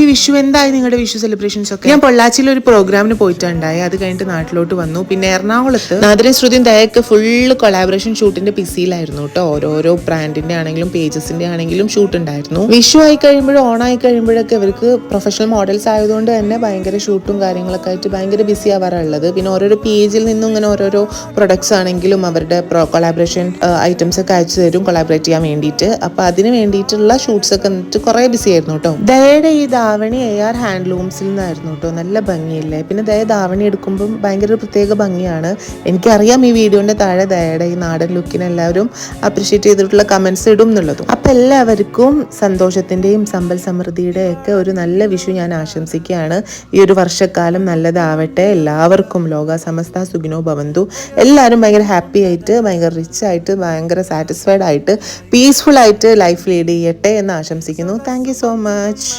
Happy Vishu എന്തായി നിങ്ങളുടെ Vishu celebrations ഒക്കെ? ഞാൻ പൊള്ളാച്ചിയിൽ ഒരു പ്രോഗ്രാമിന് പോയിട്ടുണ്ടായി. അത് കഴിഞ്ഞിട്ട് നാട്ടിലോട്ട് വന്നു. പിന്നെ എറണാകുളത്ത് നാദരൻ ശ്രുതിയും ദയൊക്കെ ഫുള്ള് കൊളാബറേഷൻ ഷൂട്ടിന്റെ പിസിയിലായിരുന്നു കേട്ടോ ഓരോരോ ബ്രാൻഡിന്റെ ആണെങ്കിലും പേജസിന്റെ ആണെങ്കിലും ഷൂട്ട് ഉണ്ടായിരുന്നു വിഷു ആയി കഴിയുമ്പോഴും ഓൺ ആയി കഴിയുമ്പോഴൊക്കെ ഇവർക്ക് പ്രൊഫഷണൽ മോഡൽസ് ആയതുകൊണ്ട് തന്നെ ഭയങ്കര ഷൂട്ടും കാര്യങ്ങളൊക്കെ ആയിട്ട് ഭയങ്കര ബിസി ആവാറുള്ളത്. പിന്നെ ഓരോരോ പേജിൽ നിന്നും ഇങ്ങനെ ഓരോരോ പ്രൊഡക്ട്സ് ആണെങ്കിലും അവരുടെ കൊളാബറേഷൻ ഐറ്റംസ് ഒക്കെ അയച്ചു തരും കൊളാബറേറ്റ് ചെയ്യാൻ വേണ്ടിയിട്ട്. അപ്പൊ അതിന് വേണ്ടിയിട്ടുള്ള ഷൂട്ട്സ് ഒക്കെ കുറെ ബിസി ആയിരുന്നു കേട്ടോ ദയയുടെ ഈ ധാവണി എ ആർ ഹാൻഡ്ലൂംസിൽ നിന്നായിരുന്നു കേട്ടോ. നല്ല ഭംഗിയല്ലേ? പിന്നെ ദയ ധാവണി എടുക്കുമ്പം ഭയങ്കര പ്രത്യേക ഭംഗിയാണ്. എനിക്കറിയാം ഈ വീഡിയോന്റെ താഴെ ദയയുടെ ഈ നാടൻ ലുക്കിന് എല്ലാവരും അപ്രിഷ്യേറ്റ് ചെയ്തിട്ടുള്ള കമന്റ്സ് ഇടും എന്നുള്ളതും. അപ്പൊ എല്ലാവർക്കും സന്തോഷത്തിന്റെയും സമ്പൽ സമൃദ്ധിയുടെയും ഒക്കെ ഒരു നല്ല വിഷു ഞാൻ ആശംസിക്കുകയാണ്. ഈ ഒരു വർഷക്കാലം നല്ലതാവട്ടെ. എല്ലാവർക്കും ലോക സമസ്ത സുഖിനോ ഭവന്തു. എല്ലാവരും ഭയങ്കര ഹാപ്പി ആയിട്ട് ഭയങ്കര റിച്ച് ആയിട്ട് ഭയങ്കര സാറ്റിസ്ഫൈഡ് ആയിട്ട് പീസ്ഫുൾ ആയിട്ട് ലൈഫ് ലീഡ് ചെയ്യട്ടെ എന്ന് ആശംസിക്കുന്നു. Thank so much